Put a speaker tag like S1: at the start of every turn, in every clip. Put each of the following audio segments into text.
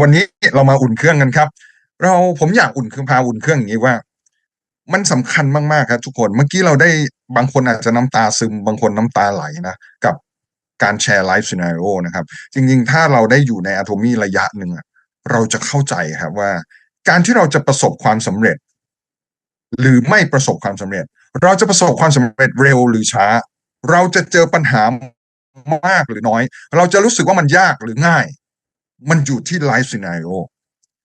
S1: วันนี้เรามาอุ่นเครื่องกันครับ เราผมอยากอุ่นเครื่องพาอุ่นเครื่องอย่างนี้ว่า มันสำคัญมากๆครับ ทุกคนเมื่อกี้เราได้บางคนอาจจะน้ำตาซึม บางคนน้ำตาไหลนะกับการแชร์ไลฟ์ซีนารีโอนะครับ จริง ๆ ถ้าเราได้อยู่ในอะโทมีระยะหนึ่งเราจะเข้าใจครับว่า การที่เราจะประสบความสำเร็จ หรือไม่ประสบความสำเร็จ เราจะประสบความสำเร็จเร็วหรือช้า เราจะเจอปัญหามากหรือน้อย เราจะรู้สึกว่ามันยากหรือง่าย มันอยู่ที่ไลฟ์ซีนารีโอ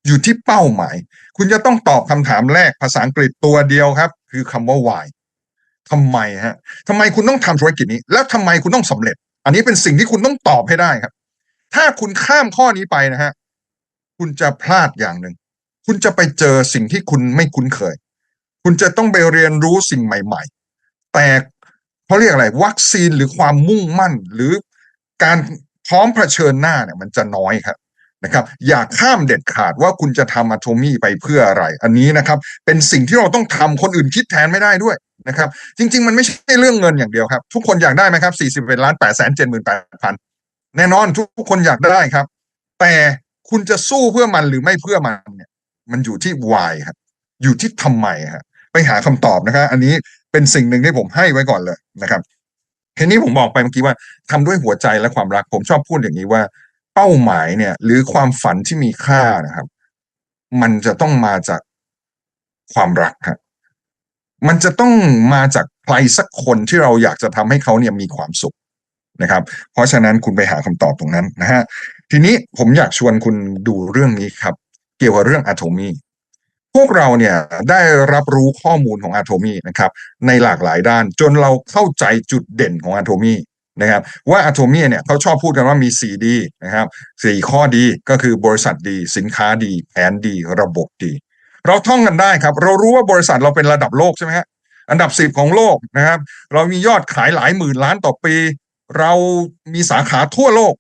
S1: อยู่ที่เป้าหมาย คุณจะต้องตอบคำถามแรกภาษาอังกฤษตัวเดียวครับ คือคำว่า why ทำไมฮะทำไมคุณต้องทำธุรกิจนี้ แล้วทำไมคุณต้องสำเร็จ อันนี้เป็นสิ่งที่คุณต้องตอบให้ได้ครับ ถ้าคุณข้ามข้อนี้ไปนะฮะคุณจะพลาดอย่างหนึ่ง คุณจะไปเจอสิ่งที่คุณไม่คุ้นเคย คุณจะต้องไปเรียนรู้สิ่งใหม่ ๆ แต่เขาเรียกอะไร วัคซีนหรือความมุ่งมั่น หรือการพร้อมเผชิญหน้าเนี่ย มันจะน้อยครับ นะครับอย่าข้ามเด็ดขาดว่าคุณจะทำอะโทมี่ไปเพื่ออะไร อันนี้นะครับ เป็นสิ่งที่เราต้องทำคนอื่นคิดแทนไม่ได้ด้วยนะครับ จริง ๆ มันไม่ใช่เรื่องเงินอย่างเดียวครับ ทุกคนอยากได้ไหมครับสี่สิบเอ็ดล้านแปดแสนเจ็ดหมื่นแปดพันแน่นอนทุกคนอยากได้ครับ แต่คุณจะสู้เพื่อมันหรือไม่เพื่อมันเนี่ย มันอยู่ที่ why ครับอยู่ที่ทำไมครับไปหาคำตอบนะครับอันนี้เป็นสิ่งหนึ่งที่ผมให้ไว้ก่อนเลยนะครับทีนี้ผมบอกไปเมื่อกี้ว่าทำด้วยหัวใจและความรักผมชอบพูดอย่างนี้ว่า เป้าหมายเนี่ย หรือความฝันที่มีค่านะครับ มันจะต้องมาจากความรักครับมันจะต้องมาจากใครสักคนที่เราอยากจะทำให้เขาเนี่ยมีความสุขนะครับ เพราะฉะนั้นคุณไปหาคำตอบตรงนั้นนะฮะทีนี้ผมอยากชวนคุณดูเรื่องนี้ครับ เกี่ยวกับเรื่องอะโทมีพวกเราเนี่ยได้รับรู้ข้อมูลของอะโทมีนะครับ ในหลากหลายด้านจนเราเข้าใจจุดเด่นของอะโทมี นะครับว่าอะโทมีเนี่ยเขาชอบพูดกันว่ามี4ดีนะครับสี่ข้อดีก็คือบริษัทดี สินค้าดี แผนดี ระบบดี เราท่องกันได้ครับ เรารู้ว่าบริษัทเราเป็นระดับโลกใช่ไหมฮะอันดับสิบของโลกนะครับ เรามียอดขายหลายหมื่นล้านต่อปี เรามีสาขาทั่วโลก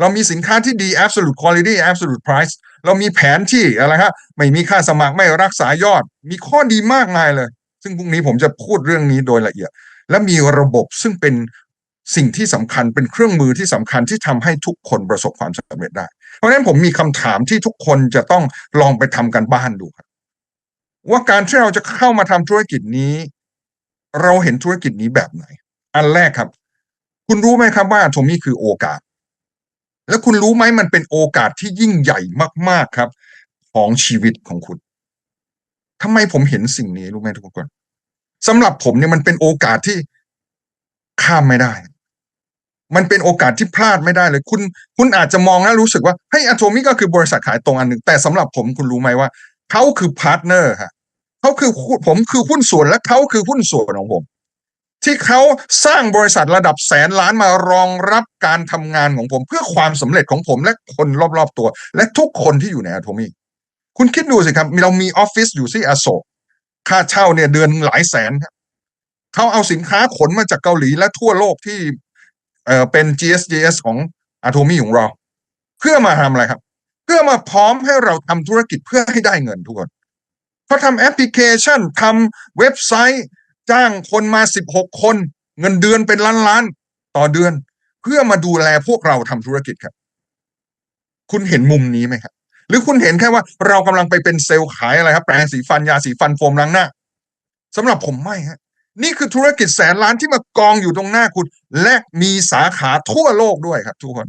S1: เรามีสินค้าที่ดี absolute quality absolute price เรามีแผนที่อะไรครับไม่มีค่าสมัครไม่รักษายอด มีข้อดีมากมายเลย ซึ่งพรุ่งนี้ผมจะพูดเรื่องนี้โดยละเอียด และมีระบบซึ่งเป็น สิ่งที่สำคัญเป็นเครื่องมือที่สำคัญที่ทำให้ทุกคนประสบความสำเร็จได้ เพราะฉะนั้นผมมีคำถามที่ทุกคนจะต้องลองไปทำกันบ้านดูครับว่าการที่เราจะเข้ามาทำธุรกิจนี้ เราเห็นธุรกิจนี้แบบไหน อันแรกครับ คุณรู้ไหมครับว่าโทมี่คือโอกาส แล้วคุณรู้ไหมมันเป็นโอกาสที่ยิ่งใหญ่มาก ๆครับ ของชีวิตของคุณทำไมผมเห็นสิ่งนี้รู้ไหมทุกคนสำหรับผมเนี่ยมันเป็นโอกาสที่ข้ามไม่ได้ มันเป็นโอกาสที่พลาดไม่ได้เลย คุณคุณอาจจะมองแล้วรู้สึกว่าเฮ้ยอะโทมิก็คือบริษัทขายตรงอันหนึ่งแต่สำหรับผมคุณรู้ไหมว่าเขาคือพาร์ทเนอร์ครับเขาคือผมคือหุ้นส่วนและเขาคือหุ้นส่วนของผม ที่เขาสร้างบริษัทระดับแสนล้านมารองรับการทำงานของผม เพื่อความสำเร็จของผมและคนรอบๆตัว และทุกคนที่อยู่ในอะโทมิคุณคิดดูสิครับเรามีออฟฟิศอยู่ที่อโศกค่าเช่าเนี่ยเดือนหลายแสนครับเขาเอาสินค้าขนมาจากเกาหลีและทั่วโลกที่ เอ่อเป็น GSGS ของอะโทมี่ของเรา เพื่อมาทำอะไรครับ เพื่อมาพร้อมให้เราทำธุรกิจเพื่อให้ได้เงินทุกคนเขาทำแอปพลิเคชันทำเว็บไซต์ จ้างคนมา 16 คน เงินเดือนเป็นล้านล้านต่อเดือน เพื่อมาดูแลพวกเราทำธุรกิจครับ คุณเห็นมุมนี้ไหมครับ หรือคุณเห็นแค่ว่าเรากำลังไปเป็นเซลล์ขายอะไรครับ แปรงสีฟันยาสีฟันโฟมล้างหน้าสำหรับผมไม่ฮะ นี่คือธุรกิจแสนล้านที่มากองอยู่ตรงหน้าคุณ และมีสาขาทั่วโลกด้วยครับ ทุกคน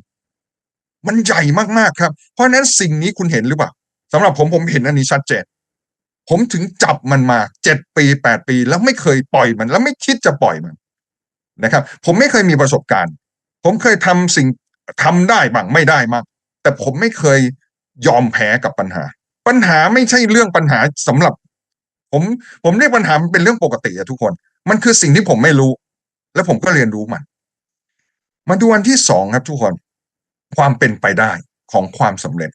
S1: มันใหญ่มากๆครับ เพราะฉะนั้นสิ่งนี้คุณเห็นหรือเปล่าสำหรับผมผมเห็นอันนี้ชัดเจนผมถึงจับมันมาเจ็ดปีแปดปี แล้วไม่เคยปล่อยมัน แล้วไม่คิดจะปล่อยมันนะครับ ผมไม่เคยมีประสบการณ์ ผมเคยทำสิ่งทำได้บ้างไม่ได้มากแต่ผมไม่เคยยอมแพ้กับปัญหา ปัญหาไม่ใช่เรื่องปัญหาสำหรับ ผม ผมเรียกปัญหามันเป็นเรื่องปกติอะทุกคน มันคือสิ่งที่ผมไม่รู้ แล้วผมก็เรียนรู้มัน มาดูอันที่สองครับทุกคน ความเป็นไปได้ของความสำเร็จ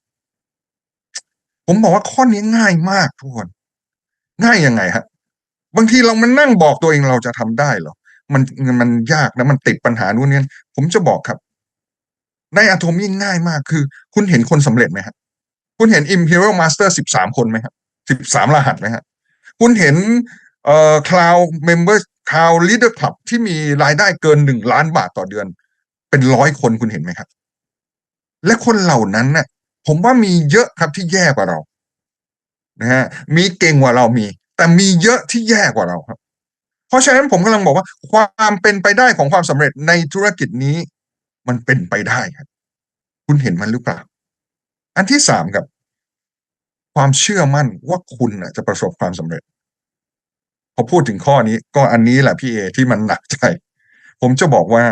S1: ผมบอกว่าข้อนี้ง่ายมากทุกคน ง่ายยังไงฮะบางทีเรามันนั่งบอกตัวเองเราจะทำได้หรอมันมันยากนะมันติดปัญหานู่นนี่ผมจะบอกครับ ในอะโทมี่งง่ายมากคือ คุณเห็นคนสำเร็จไหมครับคุณเห็น Imperial Master สิบสามคนไหมครับสิบสามรหัสไหมครับคุณเห็น เอ่อ Cloud Member Cloud Leader Club ที่มีรายได้เกินหนึ่งล้านบาทต่อเดือน เป็นร้อยคนคุณเห็นไหมครับ และคนเหล่านั้นน่ะผมว่ามีเยอะครับที่แย่กว่าเรานะฮะมีเก่งกว่าเรามี แต่มีเยอะที่แย่กว่าเราครับ เพราะฉะนั้นผมกำลังบอกว่า ความเป็นไปได้ของความสำเร็จในธุรกิจนี้ มันเป็นไปได้ครับ คุณเห็นมันหรือเปล่า อันที่สามครับ ความเชื่อมั่นว่าคุณจะประสบความสำเร็จ พอพูดถึงข้อนี้ ก็อันนี้แหละพี่เอที่มันหนักใจ ผมจะบอกว่า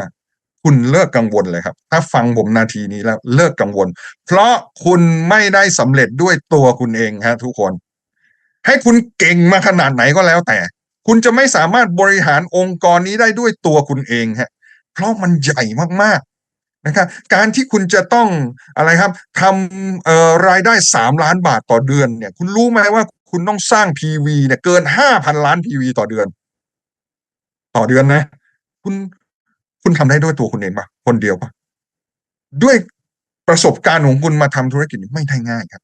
S1: คุณเลิกกังวลเลยครับ ถ้าฟังผมนาทีนี้แล้วเลิกกังวล เพราะคุณไม่ได้สำเร็จด้วยตัวคุณเองฮะทุกคน ให้คุณเก่งมาขนาดไหนก็แล้วแต่ คุณจะไม่สามารถบริหารองค์กรนี้ได้ด้วยตัวคุณเองฮะ เพราะมันใหญ่มากๆนะครับการที่คุณจะต้องอะไรครับทำรายได้สามล้านบาทต่อเดือนเนี่ย คุณรู้ไหมว่า คุณต้องสร้าง PV เนี่ยเกินห้าพันล้าน PV ต่อเดือน ต่อเดือนนะ คุณคุณทำได้ด้วยตัวคุณเองปะคนเดียวปะด้วยประสบการณ์ของคุณมาทำธุรกิจไม่ได้ง่ายครับ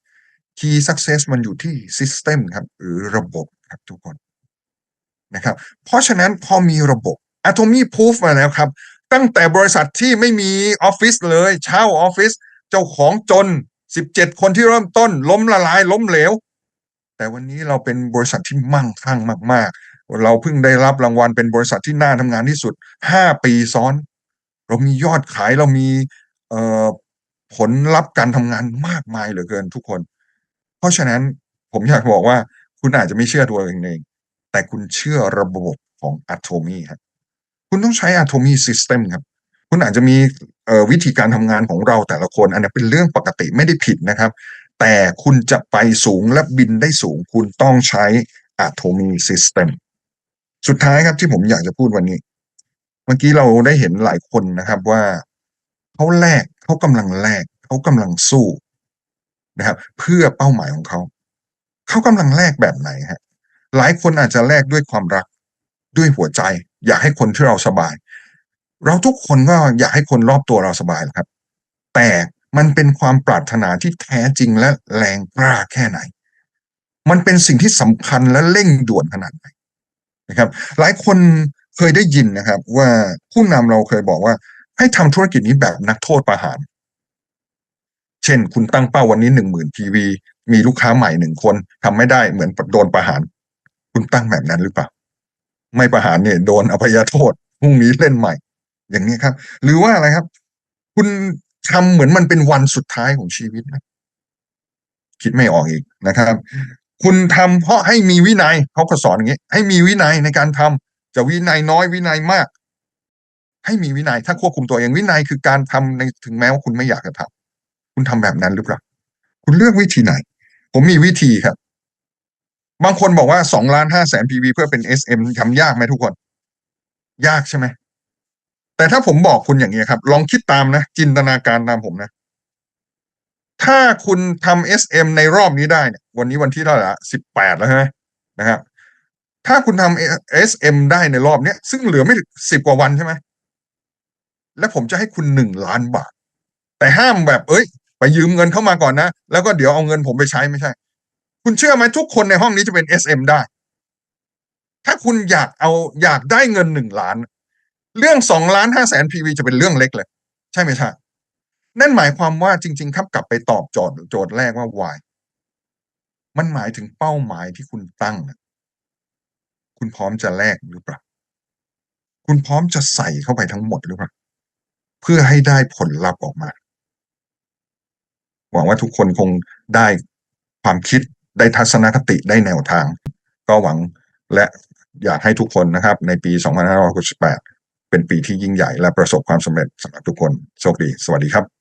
S1: Key Success มันอยู่ที่ System ครับ หรือระบบครับทุกคนนะครับ เพราะฉะนั้นพอมีระบบ Atomy Proof มาแล้วครับ ตั้งแต่บริษัทที่ไม่มีออฟฟิศเลยเช่าออฟฟิศเจ้าของจน 17 คนที่เริ่มต้น ล้มละลายล้มเหลว แต่วันนี้เราเป็นบริษัทที่มั่งคั่งมาก ๆ เราเพิ่งได้รับรางวัลเป็นบริษัทที่น่าทำงานที่สุด 5 ปีซ้อน เรามียอดขายเรามีเอผลลัพธ์การทำงานมากมายเหลือเกินทุกคน เพราะฉะนั้นผมอยากบอกว่าคุณอาจจะไม่เชื่อตัวเองเอง แต่คุณเชื่อระบบของ Atomy ครับคุณต้องใช้ Atomy System ครับ คุณอาจจะมีวิธีการทำงานของเราแต่ละคน อันนี้เป็นเรื่องปกติไม่ได้ผิดนะครับ แต่คุณจะไปสูงและบินได้สูง คุณต้องใช้ Atomy System สุดท้ายครับที่ผมอยากจะพูดวันนี้ เมื่อกี้เราได้เห็นหลายคนนะครับว่าเขาแลกเขากำลังแลกเขากำลังสู้นะครับ เพื่อเป้าหมายของเขา เขากำลังแลกแบบไหนฮะหลายคนอาจจะแลกด้วยความรักด้วยหัวใจ อยากให้คนที่เราสบาย เราทุกคนก็อยากให้คนรอบตัวเราสบายครับ แต่ มันเป็นความปรารถนาที่แท้จริงและแรงกล้าแค่ไหน มันเป็นสิ่งที่สำคัญและเร่งด่วนขนาดไหนนะครับ หลายคนเคยได้ยินนะครับ ว่าผู้นำเราเคยบอกว่า ให้ทำธุรกิจนี้แบบนักโทษประหาร เช่น คุณตั้งเป้าวันนี้หนึ่งหมื่น PV มีลูกค้าใหม่หนึ่งคนทำไม่ได้เหมือนโดนประหาร คุณตั้งแบบนั้นหรือเปล่า ไม่ประหารเนี่ยโดนอภัยโทษพรุ่งนี้เล่นใหม่ อย่างนี้ครับ หรือว่าอะไรครับ คุณ ทำเหมือนมันเป็นวันสุดท้ายของชีวิตนะคิดไม่ออกอีกนะครับ คุณทำเพราะให้มีวินัยเขาก็สอนอย่างนี้ ให้มีวินัยในการทำจะวินัยน้อยวินัยมาก ให้มีวินัย ถ้าควบคุมตัวเองวินัยคือการทำในถึงแม้ว่าคุณไม่อยากจะทำคุณทำแบบนั้นหรือเปล่าคุณเลือกวิธีไหน ผมมีวิธีครับ บางคนบอกว่าสองล้านห้าแสน PV เพื่อเป็น SM ทำยากไหมทุกคน ยากใช่ไหม แต่ถ้าผมบอกคุณอย่างนี้ครับ ลองคิดตามนะ จินตนาการตามผมนะ ถ้าคุณทำ SM ในรอบนี้ได้เนี่ยวันนี้วันที่เท่าไหร่ละสิบแปดแล้วใช่ไหมนะครับถ้าคุณทำ SM ได้ในรอบเนี้ย ซึ่งเหลือไม่สิบกว่าวันใช่ไหมแล้วผมจะให้คุณหนึ่งล้านบาท แต่ห้ามแบบเอ้ย ไปยืมเงินเข้ามาก่อนนะ แล้วก็เดี๋ยวเอาเงินผมไปใช้ไม่ใช่ คุณเชื่อไหมทุกคนในห้องนี้จะเป็น SM ได้ ถ้าคุณอยากเอาอยากได้เงินหนึ่งล้าน เรื่องสองล้านห้าแสน PV จะเป็นเรื่องเล็กเลย ใช่ไหมใช่นั่นหมายความว่าจริง ๆ ครับกลับไปตอบโจทย์โจทย์แรกว่า why มันหมายถึงเป้าหมายที่คุณตั้งนะคุณพร้อมจะแลกหรือเปล่า คุณพร้อมจะใส่เข้าไปทั้งหมดหรือเปล่า เพื่อให้ได้ผลลัพธ์ออกมา หวังว่าทุกคนคงได้ความคิดได้ทัศนคติได้แนวทาง ก็หวังและอยากให้ทุกคนนะครับ ในปี 2568 เป็นปีที่ยิ่งใหญ่และประสบความสำเร็จสำหรับทุกคน โชคดี สวัสดีครับ